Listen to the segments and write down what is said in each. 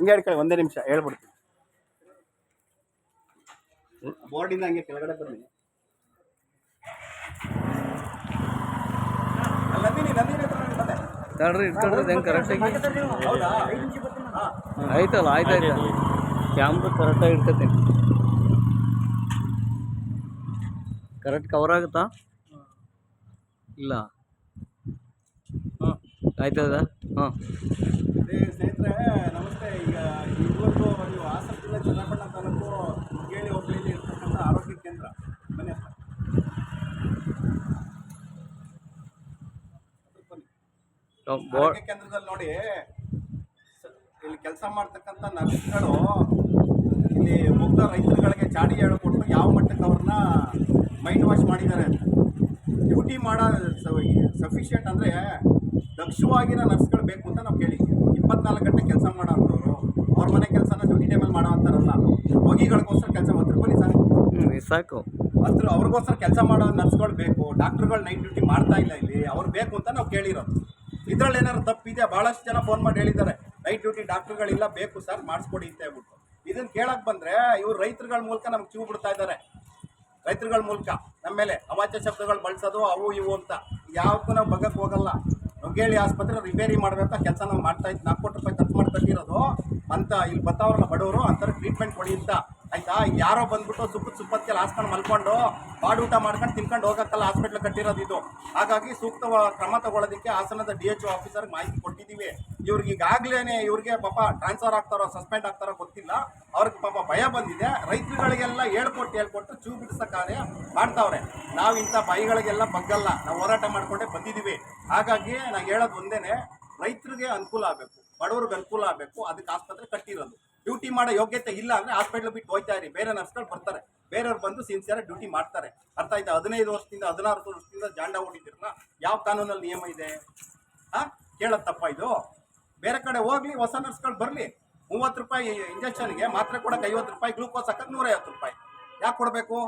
ಹಿಂಗೆ ಹೇಳ್ಕೊಳ್ಳಿ ಒಂದೇ ನಿಮಿಷ ಹೇಳ್ಬಿಡ್ತೀನಿ. ಬೋರ್ಡಿಂದ ಹಂಗೆ ಕೆಳಗಡೆ ಬನ್ನಿ. ತಡ್ರಿ ಇಟ್ಕೊಳ್ರಿ ಹೆಂಗೆ ಕರೆಕ್ಟಾಗಿ ಹೌದಾ ಆಯ್ತಲ್ಲ ಆಯ್ತು ಆಯ್ತು. ಕ್ಯಾಮ್ರಾ ಕರೆಕ್ಟಾಗಿ ಇಟ್ಕೊತೀನಿ. ಕರೆಕ್ಟ್ ಕವರ್ ಆಗುತ್ತಾ? ಇಲ್ಲ. ಹಾಂ ಆಯ್ತದ ಹಾಂ. ಅದೇ ನಮಸ್ತೆ ಈಗ ಇವತ್ತು ನೀವು ಹಾಸನ ಜಿಲ್ಲೆ ಚನ್ನಪಟ್ಟಣ ತಾಲೂಕು ಮುಗೇಳಿ ಹೋಬಳಿಯಲ್ಲಿ ಇರ್ತಕ್ಕಂಥ ಆರೋಗ್ಯ ಕೇಂದ್ರ ಬನ್ನಿ ಅಪ್ಪ. ಬನ್ನಿ. ಆರೋಗ್ಯ ಕೇಂದ್ರದಲ್ಲಿ ನೋಡಿ ಇಲ್ಲಿ ಕೆಲಸ ಮಾಡ್ತಕ್ಕಂಥ ನರ್ಸ್ಗಳು ಇಲ್ಲಿ ಮುಗ್ಧ ರೈತರುಗಳಿಗೆ ಚಾಡಿ ಹೇಳಿಕೊಟ್ಟು ಯಾವ ಮಟ್ಟಕ್ಕೆ ಅವ್ರನ್ನ ಮೈಂಡ್ ವಾಶ್ ಮಾಡಿದ್ದಾರೆ ಅಂತ ಡ್ಯೂಟಿ ಮಾಡೋ ಸಫಿಷಿಯೆಂಟ್ ಅಂದರೆ ದಕ್ಷವಾಗಿರೋ ನರ್ಸ್ಗಳು ಬೇಕು ಅಂತ ನಾವು ಕೇಳಿದ್ವಿ ಇಪ್ಪತ್ನಾಲ್ಕು ಗಂಟೆ ಕೆಲಸ ಮಾಡೋಂಥವ್ರು ಅವ್ರ ಮನೆ ಕೆಲಸನ ಡ್ಯೂಟಿ ಟೈಮಲ್ಲಿ ಮಾಡೋ ಅಂತಾರಲ್ಲ ರೋಗಿಗಳಿಗೋಸ್ಕರ ಕೆಲಸ ಮಾಡ್ತಾರೆ. ಬನ್ನಿ ಸರ್. ಸಾಕು. ಅದ್ರ ಅವ್ರಿಗೋಸ್ಕರ ಕೆಲಸ ಮಾಡೋ ನರ್ಸ್ಗಳು ಬೇಕು ಡಾಕ್ಟರ್ಗಳು ನೈಟ್ ಡ್ಯೂಟಿ ಮಾಡ್ತಾ ಇಲ್ಲ ಇಲ್ಲಿ ಅವ್ರು ಬೇಕು ಅಂತ ನಾವು ಕೇಳಿರೋದು. ಇದ್ರಲ್ಲಿ ಏನಾದ್ರು ತಪ್ಪಿದೆ ಭಾಳಷ್ಟು ಜನ ಫೋನ್ ಮಾಡಿ ಹೇಳಿದ್ದಾರೆ ನೈಟ್ ಡ್ಯೂಟಿ ಡಾಕ್ಟ್ರುಗಳಿಲ್ಲ ಬೇಕು ಸರ್ ಮಾಡಿಸ್ಕೊಡಿ ಅಂತ ಹೇಳ್ಬಿಟ್ಟು. ಇದನ್ನ ಕೇಳಕ್ ಬಂದ್ರೆ ಇವ್ರು ರೈತರುಗಳ ಮೂಲಕ ನಮ್ಗೆ ಚೂ ಬಿಡ್ತಾ ಇದ್ದಾರೆ. ರೈತರುಗಳ ಮೂಲಕ ನಮ್ಮ ಮೇಲೆ ಅವಾಚ್ಯ ಶಬ್ದಗಳು ಬಳಸೋದು ಅವು ಇವು ಅಂತ. ಯಾವತ್ತೂ ನಾವು ಬಗ್ಗಕ್ಕೆ ಹೋಗಲ್ಲ. ನುಗ್ಗೇಳಿ ಆಸ್ಪತ್ರೆ ರಿಪೇರಿ ಮಾಡಬೇಕು ಆ ಕೆಲಸ ನಾವು ಮಾಡ್ತಾ ಇದ್ದು ನಾಲ್ಕು ಕೋಟಿ ರೂಪಾಯಿ ಖರ್ಚು ಮಾಡಿ ಅಂತ ಇಲ್ಲಿ ಬರ್ತಾವ್ರಲ್ಲ ಬಡವರು ಅಂತಾರೆ ಟ್ರೀಟ್ಮೆಂಟ್ ಕೊಡಿ ಅಂತ ಆಯ್ತಾ? ಯಾರೋ ಬಂದ್ಬಿಟ್ಟು ಸುಪ್ಪತ್ ಸುಪ್ಪತ್ತಿಗೆ ಹಾಸ್ಕೊಂಡು ಮಲ್ಕೊಂಡು ಬಾಡು ಊಟ ಮಾಡ್ಕೊಂಡು ತಿನ್ಕೊಂಡು ಹೋಗಕ್ಕಲ್ಲ ಹಾಸ್ಪಿಟ್ಲ್ ಕಟ್ಟಿರೋದು ಇದು. ಹಾಗಾಗಿ ಸೂಕ್ತ ಕ್ರಮ ತಗೊಳ್ಳೋದಕ್ಕೆ ಹಾಸನದ ಡಿ ಎಚ್ ಆಫೀಸರ್ಗೆ ಮಾಹಿತಿ ಕೊಟ್ಟಿದ್ದೀವಿ. ಇವ್ರಿಗೆ ಈಗಾಗಲೇ ಇವ್ರಿಗೆ ಪಾಪ ಟ್ರಾನ್ಸ್ಫರ್ ಆಗ್ತಾರೋ, ಸಸ್ಪೆಂಡ್ ಆಗ್ತಾರೋ ಗೊತ್ತಿಲ್ಲ. ಅವ್ರಿಗೆ ಪಾಪ ಭಯ ಬಂದಿದೆ. ರೈತರುಗಳಿಗೆಲ್ಲ ಹೇಳ್ಕೊಟ್ಟು ಹೇಳ್ಕೊಟ್ಟು ಚೂ ಬಿಡಿಸೋ ಕಾರ್ಯ ಮಾಡ್ತಾವ್ರೆ. ನಾವು ಇಂಥ ಬಾಯಿಗಳಿಗೆಲ್ಲ ಬಗ್ಗಲ್ಲ. ನಾವು ಹೋರಾಟ ಮಾಡಿಕೊಂಡೇ ಬಂದಿದ್ದೀವಿ. ಹಾಗಾಗಿ ನಾನು ಹೇಳೋದು ಒಂದೇನೆ, ರೈತರಿಗೆ ಅನುಕೂಲ ಆಗಬೇಕು. ಬಡವ್ರಿಗೆ ಅನುಕೂಲ ಆಗಬೇಕು. ಅದಕ್ಕೆ ಆಸ್ಪತ್ರೆ ಕಟ್ಟಿರೋದು. ಡ್ಯೂಟಿ ಮಾಡೋ ಯೋಗ್ಯತೆ ಇಲ್ಲ ಅಂದ್ರೆ ಹಾಸ್ಪಿಟ್ಲ್ ಬಿಟ್ಟು ಹೋಗ್ತಾ ಇರಿ. ಬೇರೆ ನರ್ಸ್ಗಳು ಬರ್ತಾರೆ. ಬೇರೆಯವ್ರು ಬಂದು ಸಿನ್ಸಿಯರ್ ಡ್ಯೂಟಿ ಮಾಡ್ತಾರೆ. ಅರ್ಥ ಆಯ್ತಾ? ಹದಿನೈದು ವರ್ಷದಿಂದ, ಹದಿನಾರು ವರ್ಷದಿಂದ ಜಾಂಡ ಹೊಡಿದಿರಲ್ಲ ಯಾವ ಕಾನೂನಲ್ಲಿ ನಿಯಮ ಇದೆ? ಹಾ? ಕೇಳೋದು ತಪ್ಪ ಇದು? ಬೇರೆ ಕಡೆ ಹೋಗ್ಲಿ, ಹೊಸ ನರ್ಸ್ಗಳು ಬರಲಿ. ಮೂವತ್ತು ರೂಪಾಯಿ ಇಂಜೆಕ್ಷನ್ಗೆ ಮಾತ್ರೆ ಕೊಡಕ್ಕೆ ಐವತ್ತು ರೂಪಾಯಿ, ಗ್ಲೂಕೋಸ್ ಹಾಕಕ್ಕೆ ನೂರೈವತ್ತು ರೂಪಾಯಿ. ಯಾಕೆ ಕೊಡಬೇಕು?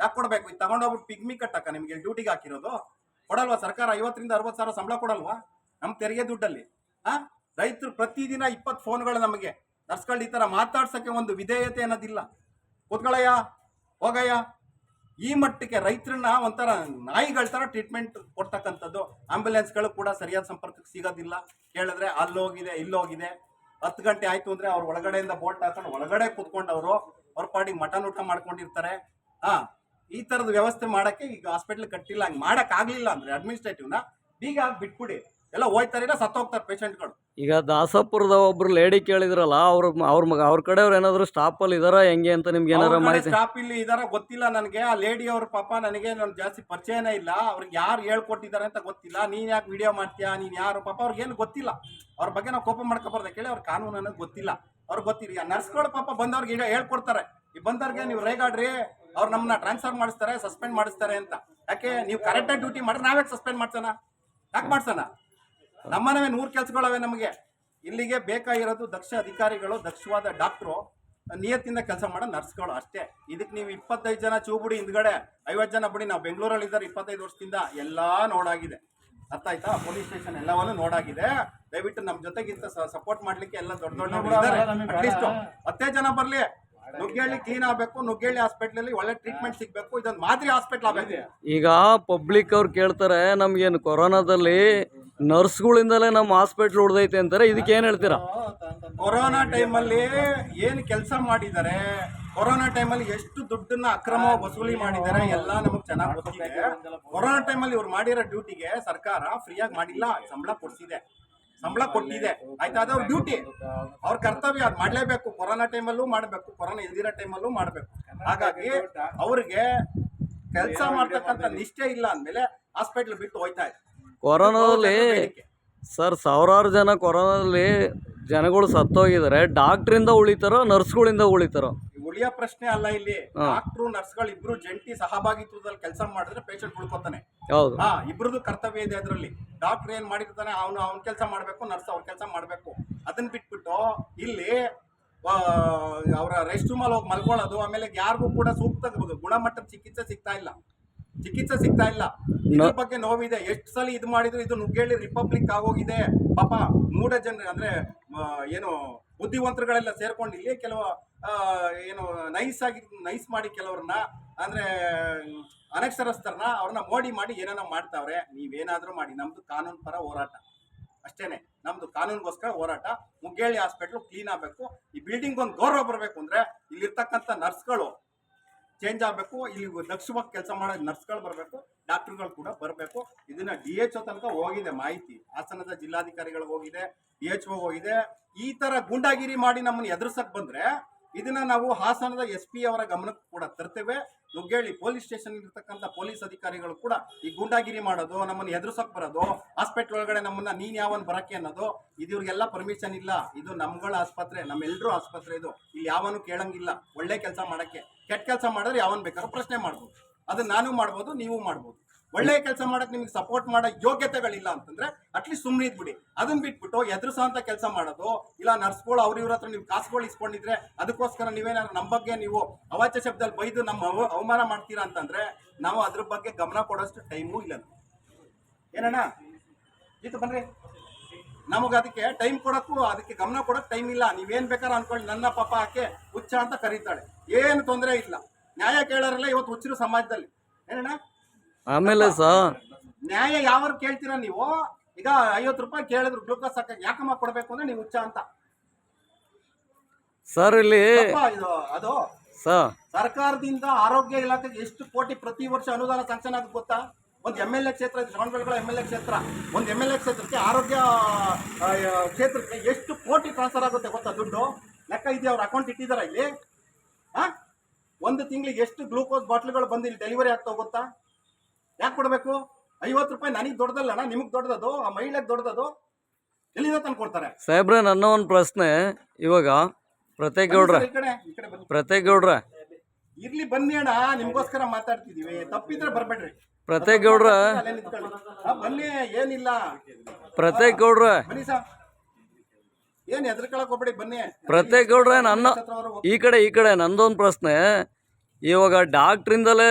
ಯಾಕೆ ಕೊಡಬೇಕು? ಇದು ತಗೊಂಡೋಗ್ಬಿಟ್ಟು ಪಿಗ್ಮಿ ಕಟ್ಟಕ್ಕ ನಿಮಗೆ ಡ್ಯೂಟಿಗೆ ಹಾಕಿರೋದು? ಕೊಡಲ್ವಾ ಸರ್ಕಾರ? ಐವತ್ತರಿಂದ ಅರವತ್ತು ಸಾವಿರ ಸಂಬಳ ಕೊಡಲ್ವಾ? ನಮ್ಮ ತೆರಿಗೆ ದುಡ್ಡಲ್ಲಿ. ಹಾಂ? ರೈತರು ಪ್ರತಿದಿನ ಇಪ್ಪತ್ತು ಫೋನ್ಗಳು ನಮಗೆ. ನರ್ಸ್ಗಳು ಈ ಥರ ಮಾತಾಡ್ಸೋಕ್ಕೆ ಒಂದು ವಿಧೇಯತೆ ಅನ್ನೋದಿಲ್ಲ. ಕೂತ್ಕೊಳ್ಳಯ್ಯ, ಹೋಗಯ್ಯ. ಈ ಮಟ್ಟಕ್ಕೆ ರೈತರನ್ನ ಒಂಥರ ನಾಯಿಗಳ ಥರ ಟ್ರೀಟ್ಮೆಂಟ್ ಕೊಡ್ತಕ್ಕಂಥದ್ದು. ಆಂಬ್ಯುಲೆನ್ಸ್ಗಳು ಕೂಡ ಸರಿಯಾದ ಸಂಪರ್ಕಕ್ಕೆ ಸಿಗೋದಿಲ್ಲ. ಕೇಳಿದ್ರೆ ಅಲ್ಲೋಗಿದೆ, ಇಲ್ಲೋಗಿದೆ. ಹತ್ತು ಗಂಟೆ ಆಯ್ತು ಅಂದ್ರೆ ಅವ್ರು ಒಳಗಡೆಯಿಂದ ಬೋಟ್ ಹಾಕೊಂಡು ಒಳಗಡೆ ಕೂತ್ಕೊಂಡವರು ಅವ್ರ ಪಾಡಿಗೆ ಮಟನ್ ಊಟ ಮಾಡ್ಕೊಂಡಿರ್ತಾರೆ. ಹಾಂ, ಈ ಥರದ ವ್ಯವಸ್ಥೆ ಮಾಡಕ್ಕೆ ಈಗ ಹಾಸ್ಪಿಟ್ಲ್ ಕಟ್ಟಿಲ್ಲ. ಹಂಗೆ ಮಾಡಕ್ ಅಂದರೆ ಅಡ್ಮಿನಿಸ್ಟ್ರೇಟಿವ್ನ ಬೀಗ ಹಾಕಿ ಬಿಟ್ಬಿಡಿ ಎಲ್ಲ ಹೋಯ್ತಾರೆ ಸತ್ತೋಗ್ತಾರೆ ಪೇಷಂಟ್ಗಳು. ಈಗ ದಾಸಪುರದ ಒಬ್ರು ಲೇಡಿ ಕೇಳಿದ್ರಲ್ಲ ಅವ್ರ ಅವ್ರ ಮಗ ಅವ್ರ ಕಡೆಯವ್ರು ಏನಾದ್ರು ಸ್ಟಾಪಲ್ಲಿ ಇದಾರ ಹೆಂಗೆ ಅಂತ ನಿಮ್ಗೆ ಏನಾರ ಮಾಹಿತಿ? ಸ್ಟಾಪ್ ಇಲ್ಲಿ ಇದಾರ ಗೊತ್ತಿಲ್ಲ ನನಗೆ. ಆ ಲೇಡಿ ಅವ್ರ ಪಾಪ ನನಗೆ ನನ್ ಜಾಸ್ತಿ ಪರಿಚಯನೇ ಇಲ್ಲ. ಅವ್ರಿಗೆ ಯಾರು ಹೇಳ್ಕೊಟ್ಟಿದ್ದಾರೆ ಅಂತ ಗೊತ್ತಿಲ್ಲ. ನೀನ್ ಯಾಕೆ ವಿಡಿಯೋ ಮಾಡ್ತೀಯಾ? ನೀನ್ ಯಾರು? ಪಾಪ ಅವ್ರಿಗೆ ಏನು ಗೊತ್ತಿಲ್ಲ. ಅವ್ರ ಬಗ್ಗೆ ನಾವು ಕೋಪ ಮಾಡ್ಕೊಬಾರ್ದು. ಕೇಳಿ ಅವ್ರ ಕಾನೂನು ಅನ್ನೋದು ಗೊತ್ತಿಲ್ಲ. ಅವ್ರಿಗೆ ಗೊತ್ತಿಲ್ಲ. ನರ್ಸ್ಗಳು ಪಾಪ ಬಂದವ್ರಿಗೆ ಈಗ ಹೇಳ್ಕೊಡ್ತಾರೆ. ಈ ಬಂದವ್ರಿಗೆ ನೀವು ರೇಗಾಡ್ರಿ. ಅವ್ರು ನಮ್ಮನ್ನ ಟ್ರಾನ್ಸ್ಫರ್ ಮಾಡಿಸ್ತಾರೆ ಸಸ್ಪೆಂಡ್ ಮಾಡಿಸ್ತಾರೆ ಅಂತ. ಯಾಕೆ? ನೀವು ಕರೆಕ್ಟಾಗಿ ಡ್ಯೂಟಿ ಮಾಡಿದ್ರೆ ನಾವ್ಯಾಕೆ ಸಸ್ಪೆಂಡ್ ಮಾಡ್ಸೋಣ? ಯಾಕೆ ಮಾಡ್ಸೋಣ? ನಮ್ಮನವೇ ನೂರು ಕೆಲಸಗಳವೆ ನಮಗೆ. ಇಲ್ಲಿಗೆ ಬೇಕಾಗಿರೋದು ದಕ್ಷ ಅಧಿಕಾರಿಗಳು ದಕ್ಷವಾದ ಡಾಕ್ಟ್ರು ನಿಯತ್ತಿಂದ ಕೆಲಸ ಮಾಡೋ ನರ್ಸ್ಗಳು ಅಷ್ಟೇ. ಇದಕ್ಕೆ ನೀವು ಇಪ್ಪತ್ತೈದು ಜನ ಚೂಬುಡಿ ಹಿಂದ್ಗಡೆ ಐವತ್ತು ಜನ ಬಿಡಿ ನಾವು ಬೆಂಗಳೂರಲ್ಲಿ ಇದ್ದಾರೆ ಇಪ್ಪತ್ತೈದು ವರ್ಷದಿಂದ ಎಲ್ಲ ನೋಡಾಗಿದೆ. ಅರ್ಥ ಆಯ್ತಾ ಪೊಲೀಸ್ ಸ್ಟೇಷನ್ ಎಲ್ಲವನ್ನು ನೋಡಾಗಿದೆ. ದಯವಿಟ್ಟು ನಮ್ಮ ಜೊತೆಗಿಂತ ಸಪೋರ್ಟ್ ಮಾಡ್ಲಿಕ್ಕೆ ಎಲ್ಲ ದೊಡ್ಡ ದೊಡ್ಡ ಅಟ್ಲೀಸ್ಟ್ ಹತ್ತೇ ಜನ ಬರಲಿ. ನುಗ್ಗೇಳಿ ಕ್ಲೀನ್ ಆಗಬೇಕು. ನುಗ್ಗೇಳಿ ಹಾಸ್ಪಿಟ್ಲಲ್ಲಿ ಒಳ್ಳೆ ಟ್ರೀಟ್ಮೆಂಟ್ ಸಿಗಬೇಕು. ಇದೊಂದು ಮಾದರಿ ಹಾಸ್ಪಿಟ್ಲ್ ಆಗಬೇಕು. ಈಗ ಪಬ್ಲಿಕ್ ಅವ್ರು ಕೇಳ್ತಾರೆ ನಮ್ಗೇನು ಕೊರೋನಾದಲ್ಲಿ ನರ್ಸ್ಗಳಿಂದಲೇ ನಮ್ಮ ಹಾಸ್ಪಿಟ್ಲ್ ಉಳ್ದೈತೆ ಅಂತಾರೆ. ಇದಕ್ಕೆ ಏನು ಹೇಳ್ತೀರಾ? ಕೊರೋನಾ ಟೈಮಲ್ಲಿ ಏನು ಕೆಲಸ ಮಾಡಿದ್ದಾರೆ? ಕೊರೋನಾ ಟೈಮಲ್ಲಿ ಎಷ್ಟು ದುಡ್ಡನ್ನ ಅಕ್ರಮ ವಸೂಲಿ ಮಾಡಿದ್ದಾರೆ ಎಲ್ಲ ನಮಗೆ ಚೆನ್ನಾಗಿ ಗೊತ್ತಿದೆ. ಕೊರೋನಾ ಟೈಮಲ್ಲಿ ಇವ್ರು ಮಾಡಿರೋ ಡ್ಯೂಟಿಗೆ ಸರ್ಕಾರ ಫ್ರೀಯಾಗಿ ಮಾಡಿಲ್ಲ, ಸಂಬಳ ಕೊಡ್ಸಿದೆ. ಸಂಬಳ ಕೊಟ್ಟಿದೆ. ಆಯ್ತಾ? ಅದು ಅವ್ರ ಡ್ಯೂಟಿ. ಅವ್ರ ಕರ್ತವ್ಯ ಅದು ಮಾಡಲೇಬೇಕು. ಕೊರೋನಾ ಟೈಮಲ್ಲೂ ಮಾಡಬೇಕು. ಕೊರೋನಾ ಇಲ್ದಿರೋ ಟೈಮಲ್ಲೂ ಮಾಡಬೇಕು. ಹಾಗಾಗಿ ಅವ್ರಿಗೆ ಕೆಲಸ ಮಾಡ್ತಕ್ಕಂಥ ನಿಷ್ಠೆ ಇಲ್ಲ ಅಂದಮೇಲೆ ಹಾಸ್ಪಿಟ್ಲ್ ಬಿಟ್ಟು ಹೋಯ್ತಾ ಇದೆ ಕೊರೋನಾದಲ್ಲಿ. ಸರ್ ಸಾವಿರಾರು ಜನ ಕೊರೋನಾದಲ್ಲಿ ಜನಗಳು ಸತ್ತೋಗಿದ್ದಾರೆ. ಡಾಕ್ಟ್ರಿಂದ ಉಳಿತಾರೋ ನರ್ಸ್ಗಳಿಂದ ಉಳಿತಾರೋ? ಉಳಿಯೋ ಪ್ರಶ್ನೆ ಅಲ್ಲ ಇಲ್ಲಿ. ಡಾಕ್ಟ್ರು ನರ್ಸ್ಗಳು ಇಬ್ರು ಜಂಟಿ ಸಹಭಾಗಿತ್ವದಲ್ಲಿ ಕೆಲಸ ಮಾಡಿದ್ರೆ ಪೇಷಂಟ್ ಉಳ್ಕೊತಾನೆ. ಹೌದು. ಹಾ ಇಬ್ರದ್ದು ಕರ್ತವ್ಯ ಇದೆ ಅದರಲ್ಲಿ. ಡಾಕ್ಟರ್ ಏನ್ ಮಾಡಿರ್ತಾನೆ ಅವನು ಅವ್ನ ಕೆಲಸ ಮಾಡಬೇಕು ನರ್ಸ್ ಅವ್ರ ಕೆಲಸ ಮಾಡಬೇಕು. ಅದನ್ನ ಬಿಟ್ಬಿಟ್ಟು ಇಲ್ಲಿ ಅವರ ರೆಸ್ಟ್ ರೂಮಲ್ಲಿ ಹೋಗಿ ಮಲ್ಕೊಳ್ಳೋದು ಆಮೇಲೆ ಯಾರಿಗೂ ಕೂಡ ಸೂಕ್ತ ಗುಣಮಟ್ಟದ ಚಿಕಿತ್ಸೆ ಸಿಗ್ತಾ ಇಲ್ಲ. ಚಿಕಿತ್ಸೆ ಸಿಗ್ತಾ ಇಲ್ಲ. ಇದ್ರ ಬಗ್ಗೆ ನೋವಿದೆ. ಎಷ್ಟು ಸಲ ಇದು ಮಾಡಿದ್ರು ಇದು ನುಗ್ಗೇಳಿ ರಿಪಬ್ಲಿಕ್ ಆಗೋಗಿದೆ. ಪಾಪ ಮೂಢ ಜನ ಅಂದ್ರೆ ಏನು ಬುದ್ಧಿವಂತರುಗಳೆಲ್ಲ ಸೇರ್ಕೊಂಡು ಇಲ್ಲಿ ಕೆಲವು ಏನು ನೈಸ್ ಆಗಿ ನೈಸ್ ಮಾಡಿ ಕೆಲವ್ರನ್ನ ಅಂದ್ರೆ ಅನಕ್ಷರಸ್ಥರನ್ನ ಅವ್ರನ್ನ ಮೋಡಿ ಮಾಡಿ ಏನೇನೋ ಮಾಡ್ತಾವ್ರೆ. ನೀವೇನಾದ್ರೂ ಮಾಡಿ. ನಮ್ದು ಕಾನೂನು ಪರ ಹೋರಾಟ. ಅಷ್ಟೇನೆ. ನಮ್ದು ಕಾನೂನಿಗೋಸ್ಕರ ಹೋರಾಟ. ಮುಗ್ಗೇಳಿ ಹಾಸ್ಪಿಟ್ಲು ಕ್ಲೀನ್ ಆಗಬೇಕು. ಈ ಬಿಲ್ಡಿಂಗ್ ಒಂದು ಗೌರವ ಬರಬೇಕು ಅಂದ್ರೆ ಇಲ್ಲಿರ್ತಕ್ಕಂಥ ನರ್ಸ್ಗಳು ಚೇಂಜ್ ಆಗಬೇಕು, ಇಲ್ಲಿ ದಕ್ಷವಾಗಿ ಕೆಲಸ ಮಾಡೋ ನರ್ಸ್ಗಳು ಬರಬೇಕು, ಡಾಕ್ಟರ್ಗಳು ಕೂಡ ಬರಬೇಕು. ಇದನ್ನ ಡಿ ಎಚ್ ಒ ತನಕ ಹೋಗಿದೆ ಮಾಹಿತಿ. ಹಾಸನದ ಜಿಲ್ಲಾಧಿಕಾರಿಗಳು ಹೋಗಿದೆ, ಡಿ ಎಚ್ ಒ ಹೋಗಿದೆ. ಈ ತರ ಗೂಂಡಾಗಿರಿ ಮಾಡಿ ನಮ್ಮನ್ನು ಎದುರಿಸಕ್ ಬಂದ್ರೆ ಇದನ್ನ ನಾವು ಹಾಸನದ ಎಸ್ ಪಿ ಅವರ ಗಮನಕ್ಕೆ ಕೂಡ ತರ್ತೇವೆ. ನುಗ್ಗೇಳಿ ಪೊಲೀಸ್ ಸ್ಟೇಷನ್ ಇರ್ತಕ್ಕಂಥ ಪೊಲೀಸ್ ಅಧಿಕಾರಿಗಳು ಕೂಡ ಈ ಗೂಂಡಾಗಿರಿ ಮಾಡೋದು, ನಮ್ಮನ್ನ ಎದುರಿಸೋಕೆ ಬರೋದು, ಹಾಸ್ಪಿಟ್ಲ್ ಒಳಗಡೆ ನಮ್ಮನ್ನ ನೀನ್ ಯಾವನ್ ಬರಕ್ಕೆ ಅನ್ನೋದು, ಇದು ಇವ್ರಿಗೆಲ್ಲ ಪರ್ಮಿಷನ್ ಇಲ್ಲ. ಇದು ನಮ್ಗಳ ಆಸ್ಪತ್ರೆ ನಮ್ಮೆಲ್ಲರೂ ಆಸ್ಪತ್ರೆ ಇದು. ಇಲ್ಲಿ ಯಾವನು ಕೇಳಂಗಿಲ್ಲ. ಒಳ್ಳೆ ಕೆಲಸ ಮಾಡಕ್ಕೆ. ಕೆಟ್ಟ ಕೆಲಸ ಮಾಡಿದ್ರೆ ಯಾವನ್ ಬೇಕಾದ್ರೂ ಪ್ರಶ್ನೆ ಮಾಡ್ಬೋದು. ಅದನ್ನ ನಾನು ಮಾಡ್ಬೋದು, ನೀವು ಮಾಡ್ಬೋದು. ಒಳ್ಳೆ ಕೆಲಸ ಮಾಡಕ್ ನಿಮ್ಗೆ ಸಪೋರ್ಟ್ ಮಾಡೋ ಯೋಗ್ಯತೆಗಳಿಲ್ಲ ಅಂತಂದ್ರೆ ಅಟ್ಲೀಸ್ಟ್ ಸುಮ್ಮನೆ ಇದ್ಬಿಡಿ. ಅದನ್ನ ಬಿಟ್ಬಿಟ್ಟು ಎದುರಿಸೋಂತ ಕೆಲಸ ಮಾಡೋದು, ಇಲ್ಲ ನರ್ಸ್ಗಳು ಅವ್ರ ಇವ್ರ ಹತ್ರ ನೀವು ಕಾಸುಗಳು ಇಸ್ಕೊಂಡಿದ್ರೆ ಅದಕ್ಕೋಸ್ಕರ ನೀವೇನಾದ್ರು ನಮ್ಮ ಬಗ್ಗೆ ನೀವು ಅವಾಚ್ಯ ಶಬ್ದದಲ್ಲಿ ಬೈದು ನಮ್ಮ ಅವ- ಅವಮಾನ ಮಾಡ್ತೀರಾ ಅಂತಂದ್ರೆ ನಾವು ಅದ್ರ ಬಗ್ಗೆ ಗಮನ ಕೊಡೋಷ್ಟು ಟೈಮು ಇಲ್ಲ ಏನಣ್ಣ? ಇದು ಬನ್ರಿ. ನಮಗೆ ಅದಕ್ಕೆ ಟೈಮ್ ಕೊಡಕ್ಕೂ ಅದಕ್ಕೆ ಗಮನ ಕೊಡಕ್ ಟೈಮ್ ಇಲ್ಲ. ನೀವೇನು ಬೇಕಾದ್ರೆ ಅನ್ಕೊಳ್ಳಿ. ನನ್ನ ಪಾಪ ಆಕೆ ಹುಚ್ಚ ಅಂತ ಕರೀತಾಳೆ. ಏನು ತೊಂದರೆ ಇಲ್ಲ. ನ್ಯಾಯ ಕೇಳೋರಲ್ಲ ಇವತ್ತು ಹುಚ್ಚರು ಸಮಾಜದಲ್ಲಿ. ಏನಣ್ಣ? ಆಮೇಲೆ ಸಾ ನ್ಯಾಯ ಯಾವ ಕೇಳ್ತೀರಾ ನೀವು? ಈಗ ಐವತ್ತು ರೂಪಾಯಿ ಕೇಳಿದ್ರು ಗ್ಲೂಕೋಸ್ ಹಾಕ ಯಾಕಮ್ಮ ಕೊಡಬೇಕು ಅಂದ್ರೆ ನೀವು ಹುಚ್ಚ ಅಂತ. ಸರ್ ಇಲ್ಲಿ ತಪ್ಪಾ ಇದು ಅದು. ಸರ್. ಸರ್ಕಾರದಿಂದ ಆರೋಗ್ಯ ಇಲಾಖೆಗೆ ಎಷ್ಟು ಕೋಟಿ ಪ್ರತಿ ವರ್ಷ ಅನುದಾನ ಸ್ಯಾಂಕ್ಷನ್ ಆಗುತ್ತೆ ಗೊತ್ತಾ? ಒಂದು ಎಂ ಎಲ್ ಎ ಕ್ಷೇತ್ರ ಇದೆ ಶ್ರವಣಬೆಳಗೊಳ ಎಂ ಎಲ್ ಎ ಕ್ಷೇತ್ರ. ಒಂದು ಎಂ ಎಲ್ ಎ ಕ್ಷೇತ್ರಕ್ಕೆ ಆರೋಗ್ಯ ಆ, ಕ್ಷೇತ್ರಕ್ಕೆ ಎಷ್ಟು ಕೋಟಿ ಟ್ರಾನ್ಸ್ಫರ್ ಆಗುತ್ತೆ ಗೊತ್ತಾ ದುಡ್ಡು? ಲೆಕ್ಕ ಇದೆಯಾ ಅವ್ರ ಅಕೌಂಟ್ ಇಟ್ಟಿದ್ದಾರೆ ಇಲ್ಲಿ? ಆ? ಒಂದು ತಿಂಗಳಿಗೆ ಎಷ್ಟು ಗ್ಲೂಕೋಸ್ ಬಾಟ್ಲ್ಗಳು ಬಂದು ಇಲ್ಲಿ ಡೆಲಿವರಿ ಆಗ್ತಾವ ಗೊತ್ತಾ? ಯಾಕೆ ಕೊಡಬೇಕು? ಐವತ್ತು ರೂಪಾಯಿ ನನಗೆ ದೊಡ್ಡದಲ್ಲಣ್ಣ ನಿಮಗೆ ದೊಡ್ಡದದು ಆ ಮಹಿಳೆಗೆ ದೊಡ್ಡದದು. ಎಲ್ಲಿಂದ ತಂದು ಕೊಡ್ತಾರೆ? ಸಾಹೇಬ್ರೆ ನನ್ನ ಒಂದು ಪ್ರಶ್ನೆ. ಇವಾಗ ಪ್ರತ್ಯೇಕ ಗೌಡ್ರ ಈ ಕಡೆ ಈ ಕಡೆ ಬನ್ನಿ. ಪ್ರತ್ಯೇಕ್ ಗೌಡ್ರ ಇರ್ಲಿ ಬನ್ನಿ ಅಣ್ಣ ನಿಮ್ಗೋಸ್ಕರ ಮಾತಾಡ್ತಿದೀವಿ. ತಪ್ಪಿದ್ರೆ ಬರ್ಬೇಡ್ರಿ. ಪ್ರತ್ಯೇಕ ಗೌಡ್ರ ಅಲ್ಲೇ ನಿಂತ್ಕೊಳ್ಳಿ. ಆ, ಬನ್ನಿ ಏನಿಲ್ಲ. ಪ್ರತ್ಯೇಕ ಗೌಡ್ರ ಬನ್ನಿ ಸಾ ಏನ್ ಹೆದರ್ಕೊಳಕ್ ಹೋಗ್ಬೇಡಿ ಬನ್ನಿ. ಪ್ರತ್ಯೇಕ ಗೌಡ್ರ ನನ್ನ ಹತ್ರ ಅವ್ರು ಈ ಕಡೆ ಈ ಕಡೆ ನಂದೊಂದು ಪ್ರಶ್ನೆ. ಇವಾಗ ಡಾಕ್ಟ್ರಿಂದಲೇ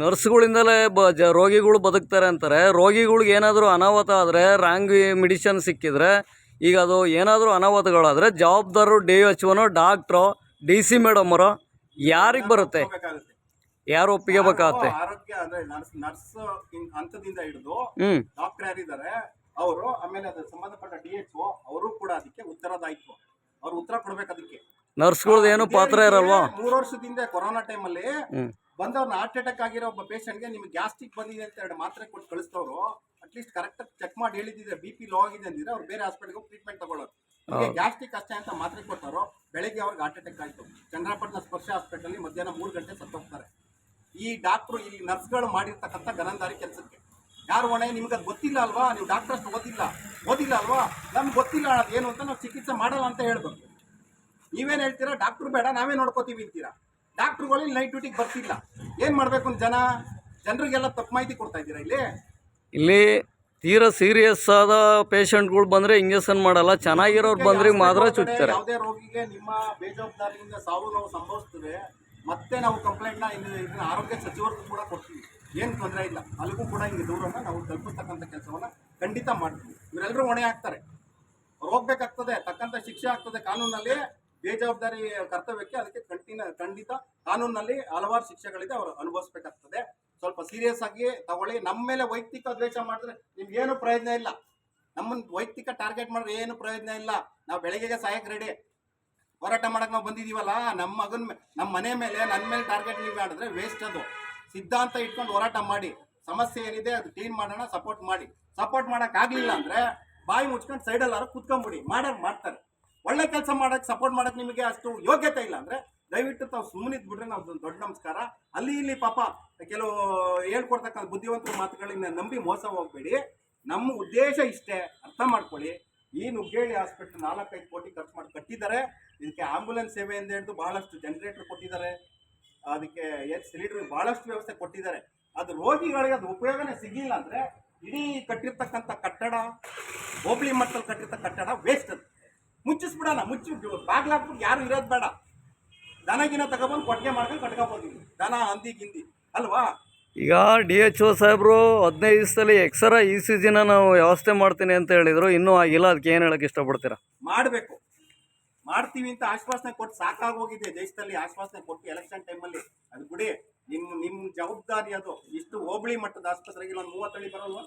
ನರ್ಸ್ಗಳಿಂದಲೇ ಬ ಜ ರೋಗಿಗಳು ಬದುಕ್ತಾರೆ ಅಂತಾರೆ. ರೋಗಿಗಳಿಗೆ ಏನಾದರೂ ಅನಾಹುತ ಆದರೆ ರಾಂಗ್ ಮೆಡಿಷನ್ ಸಿಕ್ಕಿದ್ರೆ ಈಗ ಅದು ಏನಾದರೂ ಅನಾಹುತಗಳಾದರೆ ಜವಾಬ್ದಾರರು ಡಿ ಎಚ್ ಒನೋ ಡಾಕ್ಟ್ರೋ ಡಿ ಸಿ ಮೇಡಮರೋ ಯಾರಿಗೆ ಬರುತ್ತೆ? ಯಾರು ಒಪ್ಪಿಗೆ ಬೇಕಾಗತ್ತೆ ಆರೋಗ್ಯ ಅಂದ್ರೆ ನರ್ಸ್ ನರ್ಸ್ ಹಂತದಿಂದ ಹಿಡಿದು ಹ್ಞೂ ಡಾಕ್ಟರ್ ಯಾರಿದ್ದಾರೆ ಅವರು ಆಮೇಲೆ ಅದು ಸಂಬಂಧಪಟ್ಟ ಡಿ ಎಚ್ ಅವರು ಕೂಡ ಅದಕ್ಕೆ ಉತ್ತರದಾಯಿತ್ವ. ಅವ್ರು ಉತ್ತರ ಕೊಡ್ಬೇಕು ಅದಕ್ಕೆ. ನರ್ಸ್ಗಳ್ದು ಏನು ಪಾತ್ರ ಇರಲ್ವಾ? ಮೂರು ವರ್ಷದಿಂದ ಕೊರೋನಾ ಟೈಮಲ್ಲಿ ಅಲ್ಲಿ ಬಂದವ್ರನ್ನ ಹಾರ್ಟ್ ಅಟ್ಯಾಕ್ ಆಗಿರೋ ಒಬ್ಬ ಪೇಷಂಟ್ಗೆ ನಿಮ್ಗೆ ಗ್ಯಾಸ್ಟ್ರಿಕ್ ಬಂದಿದೆ ಅಂತ ಎರಡು ಮಾತ್ರೆ ಕೊಟ್ಟು ಕಳಿಸ್ತವ್ರು ಅಟ್ಲೀಸ್ಟ್ ಕರೆಕ್ಟಾಗಿ ಚೆಕ್ ಮಾಡಿ ಹೇಳಿದ್ರೆ ಬಿ ಪಿ ಲೋ ಆಗಿದೆ ಅಂದಿದ್ರೆ ಅವ್ರು ಬೇರೆ ಹಾಸ್ಪಿಟಲ್ಗೆ ಹೋಗಿ ಟ್ರೀಟ್ಮೆಂಟ್ ತಗೊಳ್ಳೋರು. ಗ್ಯಾಸ್ಟ್ರಿಕ್ ಅಷ್ಟೇ ಅಂತ ಮಾತ್ರೆ ಕೊಟ್ಟವರು ಬೆಳಗ್ಗೆ ಅವ್ರಿಗೆ ಹಾರ್ಟ್ ಅಟ್ಯಾಕ್ ಆಯಿತು. ಚಂದ್ರಪಟ್ಟಣ ಸ್ಪರ್ಶ ಹಾಸ್ಪಿಟಲ್ ಮಧ್ಯಾಹ್ನ ಮೂರು ಗಂಟೆ ಸತ್ತೋಗ್ತಾರೆ. ಈ ಡಾಕ್ಟ್ರು ಈ ನರ್ಸ್ಗಳು ಮಾಡಿರ್ತಕ್ಕಂಥ ಗನಂದಾರಿ ಕೆಲಸಕ್ಕೆ. ಯಾರು ಹೊಣೆ? ನಿಮ್ಗೆ ಅದು ಗೊತ್ತಿಲ್ಲ ಅಲ್ವಾ? ನೀವು ಡಾಕ್ಟರ್ ಅಷ್ಟು ಓದಿಲ್ಲ. ಓದಿಲ್ಲ ಅಲ್ವಾ? ನಮ್ಗೆ ಗೊತ್ತಿಲ್ಲ ಏನು ಅಂತ ನಾವು ಚಿಕಿತ್ಸೆ ಮಾಡಲ್ಲ ಅಂತ ಹೇಳ್ಬೇಕು. ನೀವೇನು ಹೇಳ್ತೀರಾ? ಡಾಕ್ಟ್ರು ಬೇಡ ನಾವೇ ನೋಡ್ಕೋತೀವಿ ಅಂತೀರಾ? ಡಾಕ್ಟ್ರುಗಳು ಇಲ್ಲಿ ನೈಟ್ ಡ್ಯೂಟಿಗೆ ಬರ್ತಿಲ್ಲ. ಏನು ಮಾಡಬೇಕು ಜನ? ಜನರಿಗೆಲ್ಲ ತಪ್ಪು ಮಾಹಿತಿ ಕೊಡ್ತಾ ಇದ್ದೀರಾ ಇಲ್ಲಿ? ಇಲ್ಲಿ ತೀರಾ ಸೀರಿಯಸ್ ಆದ ಪೇಷಂಟ್ಗಳು ಬಂದರೆ ಇಂಜೆಕ್ಷನ್ ಮಾಡಲ್ಲ. ಚೆನ್ನಾಗಿರೋರು ಬಂದ್ರೆ ಮಾತ್ರ ಚುಚ್ತಾರೆ. ಯಾವುದೇ ರೋಗಿಗೆ ನಿಮ್ಮ ಬೇಜವಾಬ್ದಾರಿಯಿಂದ ಸಾವು ನೋವು ಸಂಭವಿಸ್ತದೆ. ಮತ್ತೆ ನಾವು ಕಂಪ್ಲೇಂಟ್ನ ಇನ್ನು ಆರೋಗ್ಯ ಸಚಿವರಿಗೂ ಕೂಡ ಕೊಡ್ತೀವಿ. ಏನು ತೊಂದರೆ ಇಲ್ಲ. ಅಲ್ಲಿಗೂ ಕೂಡ ಹಿಂಗೆ ದೂರನ್ನು ನಾವು ತಲುಪಿಸ್ತಕ್ಕಂಥ ಕೆಲಸವನ್ನ ಖಂಡಿತ ಮಾಡ್ತೀವಿ. ಇವರೆಲ್ಲರೂ ಹೊಣೆ ಆಗ್ತಾರೆ ಅವ್ರು ಹೋಗ್ಬೇಕಾಗ್ತದೆ ತಕ್ಕಂಥ ಶಿಕ್ಷೆ ಆಗ್ತದೆ ಕಾನೂನಲ್ಲಿ. ಬೇಜವಾಬ್ದಾರಿ ಕರ್ತವ್ಯಕ್ಕೆ ಅದಕ್ಕೆ ಕಂಟಿನ, ಖಂಡಿತ ಕಾನೂನಲ್ಲಿ ಹಲವಾರು ಶಿಕ್ಷೆಗಳಿದೆ, ಅವರು ಅನುಭವಿಸ್ಬೇಕಾಗ್ತದೆ. ಸ್ವಲ್ಪ ಸೀರಿಯಸ್ ಆಗಿ ತಗೊಳ್ಳಿ. ನಮ್ಮ ಮೇಲೆ ವೈಯಕ್ತಿಕ ದ್ವೇಷ ಮಾಡಿದ್ರೆ ನಿಮ್ಗೇನು ಪ್ರಯೋಜನ ಇಲ್ಲ. ನಮ್ಮನ್ನ ವೈಯಕ್ತಿಕ ಟಾರ್ಗೆಟ್ ಮಾಡಿದ್ರೆ ಏನು ಪ್ರಯೋಜನ ಇಲ್ಲ. ನಾವು ಬೆಳಗ್ಗೆಗೆ ಸಹಾಯಕ್ಕೆ ರೆಡಿ ಹೋರಾಟ ಮಾಡಕ್ ನಾವು ಬಂದಿದೀವಲ್ಲ, ನಮ್ಮ ಮಗನ ನಮ್ಮ ಮನೆ ಮೇಲೆ ನನ್ನ ಮೇಲೆ ಟಾರ್ಗೆಟ್ ನೀವು ಮಾಡಿದ್ರೆ ವೇಸ್ಟ್ ಅದು. ಸಿದ್ಧಾಂತ ಇಟ್ಕೊಂಡು ಹೋರಾಟ ಮಾಡಿ. ಸಮಸ್ಯೆ ಏನಿದೆ ಅದು ಕ್ಲೀನ್ ಮಾಡೋಣ ಸಪೋರ್ಟ್ ಮಾಡಿ. ಸಪೋರ್ಟ್ ಮಾಡಕ್ ಅಂದರೆ ಬಾಯಿ ಮುಚ್ಕೊಂಡು ಸೈಡಲ್ಲಾರು ಕುತ್ಕೊಂಡ್ಬಿಡಿ ಮಾಡೋರು ಮಾಡ್ತಾರೆ. ಒಳ್ಳೆ ಕೆಲಸ ಮಾಡಕ್ ಸಪೋರ್ಟ್ ಮಾಡಕ್ ನಿಮಗೆ ಅಷ್ಟು ಯೋಗ್ಯತೆ ಇಲ್ಲ ಅಂದ್ರೆ ದಯವಿಟ್ಟು ತಾವು ಸುಮ್ಮನೆ ಬಿಟ್ರೆ ನಾವು ದೊಡ್ಡ ನಮಸ್ಕಾರ. ಅಲ್ಲಿ ಇಲ್ಲಿ ಪಾಪ ಕೆಲವು ಹೇಳ್ಕೊಡ್ತಕ್ಕಂಥ ಬುದ್ಧಿವಂತರ ಮಾತುಗಳಿಂದ ನಂಬಿ ಮೋಸ ಹೋಗಬೇಡಿ. ನಮ್ಮ ಉದ್ದೇಶ ಇಷ್ಟೇ, ಅರ್ಥ ಮಾಡ್ಕೊಳ್ಳಿ. ಈ ನುಗ್ಗೇಳಿ ಹಾಸ್ಪಿಟ್ಲ್ ನಾಲ್ಕೈದು ಕೋಟಿ ಖರ್ಚು ಮಾಡಿ ಕಟ್ಟಿದ್ದಾರೆ. ಇದಕ್ಕೆ ಆಂಬುಲೆನ್ಸ್ ಸೇವೆಯಿಂದ ಹಿಡಿದು ಬಹಳಷ್ಟು ಜನರೇಟರ್ ಕೊಟ್ಟಿದ್ದಾರೆ. ಅದಕ್ಕೆ ಎಚ್ ಸಿಲಿಂಡರ್ ಬಹಳಷ್ಟು ವ್ಯವಸ್ಥೆ ಕೊಟ್ಟಿದ್ದಾರೆ. ಅದು ರೋಗಿಗಳಿಗೆ ಅದು ಉಪಯೋಗನೇ ಸಿಗಲಿಲ್ಲ ಅಂದ್ರೆ ಇಡೀ ಕಟ್ಟಿರ್ತಕ್ಕಂಥ ಕಟ್ಟಡ, ಹೋಬಳಿ ಮಟ್ಟದಲ್ಲಿ ಕಟ್ಟಿರ್ತಕ್ಕ ಕಟ್ಟಡ ವೇಸ್ಟ್ ಅದು. ಮುಚ್ಚಿಸ್ಬಿಡೋಣ ಮುಚ್ಚಿ ಬಾಗ್ಲಾಕ್ಬಿಟ್ಟು ಯಾರು ಇರೋದು ಬೇಡ. ದನಗಿನ ತಗೊಬಂದು ಕೊಟ್ಟಿಗೆ ಮಾಡ್ಕೊಂಡು ಕಟ್ಕೋಬೋದು. ದನ ಹಂದಿ ಗಿಂದಿ. ಅಲ್ವಾ? ಈಗ ಡಿ ಎಚ್ ಒ ಸಾಹೇಬರು ಹದಿನೈದು ದಿವಸದಲ್ಲಿ ಎಕ್ಸರ ಇ ಸಿ ಜಿನ ನಾವು ವ್ಯವಸ್ಥೆ ಮಾಡ್ತೀನಿ ಅಂತ ಹೇಳಿದ್ರು. ಇನ್ನೂ ಆಗಿಲ್ಲ ಅದಕ್ಕೆ ಏನು ಹೇಳಕ್ಕೆ ಇಷ್ಟಪಡ್ತೀರಾ? ಮಾಡಬೇಕು. ಮಾಡ್ತೀವಿ ಅಂತ ಆಶ್ವಾಸನೆ ಕೊಟ್ಟು ಸಾಕಾಗೋಗಿದೆ. ದೇಶದಲ್ಲಿ ಆಶ್ವಾಸನೆ ಕೊಟ್ಟು ಎಲೆಕ್ಷನ್ ಟೈಮಲ್ಲಿ ಅದು ಬಿಡಿ ನಿಮ್ಮ ನಿಮ್ಮ ಜವಾಬ್ದಾರಿ ಅದು. ಇಷ್ಟು ಹೋಬಳಿ ಮಟ್ಟದ ಆಸ್ಪತ್ರೆಗೆ ಒಂದು ಮೂವತ್ತಳಿ ಬರಲ್ವಾ?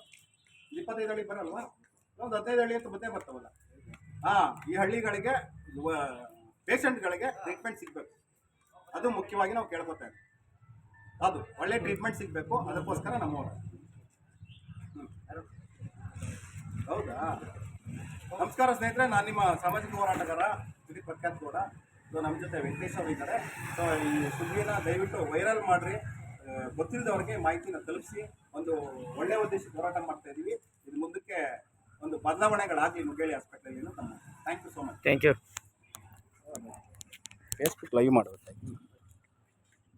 ಇಪ್ಪತ್ತೈದು ಹಳ್ಳಿ ಬರಲ್ವಾ? ಒಂದು ಹದಿನೈದು ಹಳ್ಳಿ ಅಂತ ಬಂದೇ ಬರ್ತಾವಲ್ಲ. ಹಾಂ, ಈ ಹಳ್ಳಿಗಳಿಗೆ ಪೇಷಂಟ್ಗಳಿಗೆ ಟ್ರೀಟ್ಮೆಂಟ್ ಸಿಗಬೇಕು. ಅದು ಮುಖ್ಯವಾಗಿ ನಾವು ಕೇಳ್ಕೊತೇವೆ ಅದು ಒಳ್ಳೆ ಟ್ರೀಟ್ಮೆಂಟ್ ಸಿಗಬೇಕು, ಅದಕ್ಕೋಸ್ಕರ ನಮ್ಮವರು. ಹೌದಾ? ನಮಸ್ಕಾರ ಸ್ನೇಹಿತರೆ, ನಾನು ನಿಮ್ಮ ಸಾಮಾಜಿಕ ಹೋರಾಟಗಾರ ಸುದೀಪ್ ಪ್ರಖ್ಯಾತ್ ಗೌಡ. ಸೊ ನಮ್ಮ ಜೊತೆ ವೆಂಕಟೇಶ್ ಅವರು ಇದ್ದಾರೆ. ಸೊ ಈ ಸುದ್ದಿನ ದಯವಿಟ್ಟು ವೈರಲ್ ಮಾಡಿರಿ. ಗೊತ್ತಿಲ್ಲದವ್ರಿಗೆ ಮಾಹಿತಿನ ತಲುಪಿಸಿ. ಒಂದು ಒಳ್ಳೆಯ ಉದ್ದೇಶಕ್ಕೆ ಹೋರಾಟ ಮಾಡ್ತಾ ಇದ್ದೀವಿ ಇದು ಮುಂದಕ್ಕೆ ಒಂದು ಬದಲಾವಣೆಗಳಾಗಲಿ ಮುಗೇಳಿ ಹಾಸ್ಪಿಟಲಲ್ಲಿ ನಮ್ಮ thank you so much thank you Facebook live ಮಾಡಬೇಕಾಗಿ